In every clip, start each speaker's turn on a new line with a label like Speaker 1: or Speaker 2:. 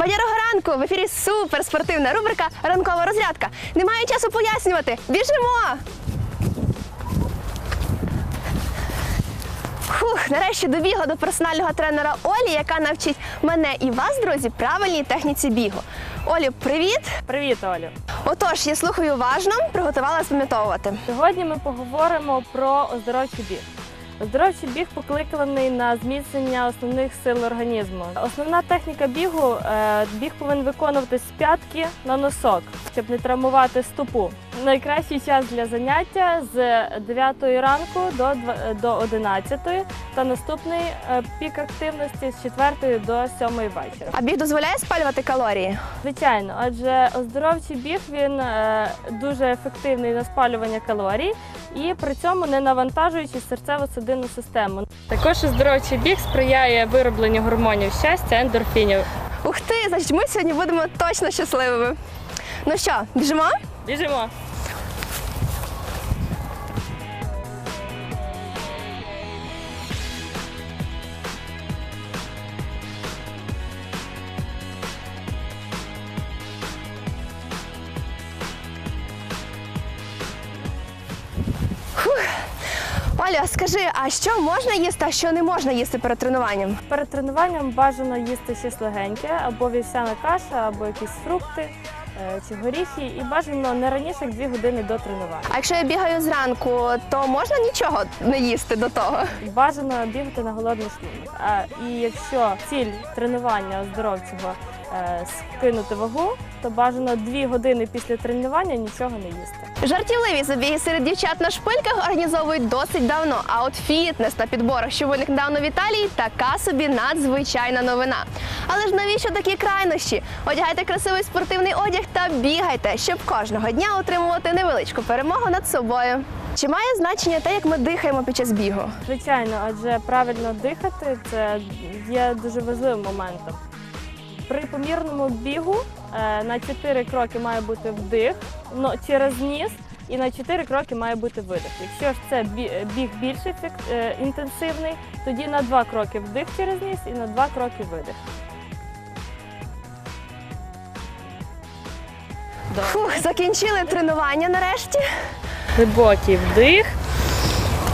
Speaker 1: Бадярого ранку! В ефірі суперспортивна рубрика Ранкова розрядка. Немає часу пояснювати. Біжимо! Фух, нарешті добігла до персонального тренера Олі, яка навчить мене і вас, друзі, правильній техніці бігу. Олю, привіт!
Speaker 2: Привіт, Олю!
Speaker 1: Отож, я слухаю уважно, приготувала запам'ятовувати.
Speaker 2: Сьогодні ми поговоримо про оздоровчий біг. Оздоровчий біг покликаний на зміцнення основних сил організму. Основна техніка бігу е, біг повинен виконуватись з п'ятки на носок, щоб не травмувати стопу. Найкращий час для заняття з 9 ранку до дв- 11 та наступний е, пік активності з 4 до 7 вечора.
Speaker 1: А біг дозволяє спалювати калорії?
Speaker 2: Звичайно, адже оздоровчий біг він е, дуже ефективний на спалювання калорій і при цьому не навантажуючи серцево-судинну систему. Також оздоровчий біг сприяє виробленню гормонів щастя, ендорфінів.
Speaker 1: Ух ти, значить, ми сьогодні будемо точно щасливими. Ну що, біжимо?
Speaker 2: Біжимо!
Speaker 1: Оля, скажи, а що можна їсти, а що не можна їсти перед тренуванням?
Speaker 2: Перед тренуванням бажано їсти щось легеньке, або вівсяна каша, або якісь фрукти е, чи горіхи, і бажано не раніше як дві години до тренування.
Speaker 1: А якщо я бігаю зранку, то можна нічого не їсти до того?
Speaker 2: Бажано бігати на голодний шлунок. І якщо ціль тренування оздоровчого е, скинути вагу, то бажано 2 години після тренування нічого не їсти.
Speaker 1: Жартівливі забіги серед дівчат на шпильках організовують досить давно. А от фітнес на підборах, що виник недавно в Італії, така собі надзвичайна новина. Але ж навіщо такі крайнощі? Одягайте красивий спортивний одяг та бігайте, щоб кожного дня отримувати невеличку перемогу над собою. Чи має значення те, як ми дихаємо під час бігу?
Speaker 2: Звичайно, адже правильно дихати це є дуже важливим моментом. При помірному бігу е, на 4 кроки має бути вдих через ніс, і на 4 кроки має бути видих. Якщо ж це біг більш е, інтенсивний, тоді на 2 кроки вдих через ніс і на 2 кроки видих.
Speaker 1: Фух, закінчили тренування нарешті.
Speaker 2: Глибокий вдих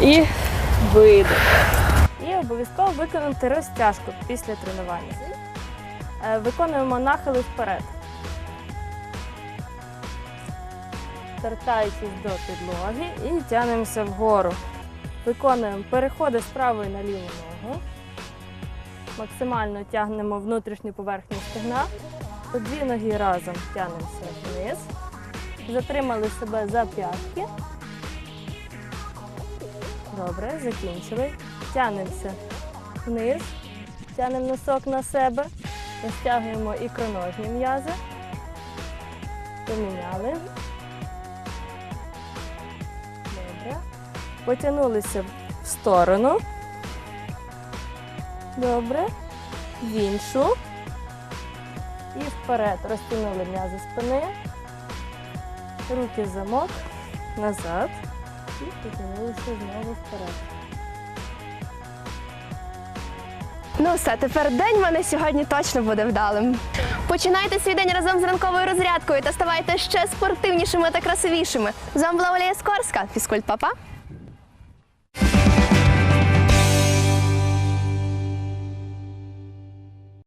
Speaker 2: і видих. І обов'язково виконати розтяжку після тренування. Е, Виконуємо нахили вперед. Тертаючись до підлоги і тягнемося вгору. Виконуємо переходи з правої на ліву ногу. Максимально тягнемо внутрішню поверхню стегна. Дві ноги разом тягнемося вниз. Затримали себе за п'ятки. Добре, закінчили. Тянемося вниз, тянемо носок на себе, розтягуємо ікроножні м'язи. Поміняли. Добре. Потягнулися в сторону. Добре. В іншу. І вперед розтягнули м'язи спини. Руки замок, назад і потягнулися знову вперед.
Speaker 1: Ну все, тепер день в мене сьогодні точно буде вдалим. Починайте свій день разом з ранковою розрядкою та ставайте ще спортивнішими та красивішими. З вами була Олія Скорська, фізкульт Папа.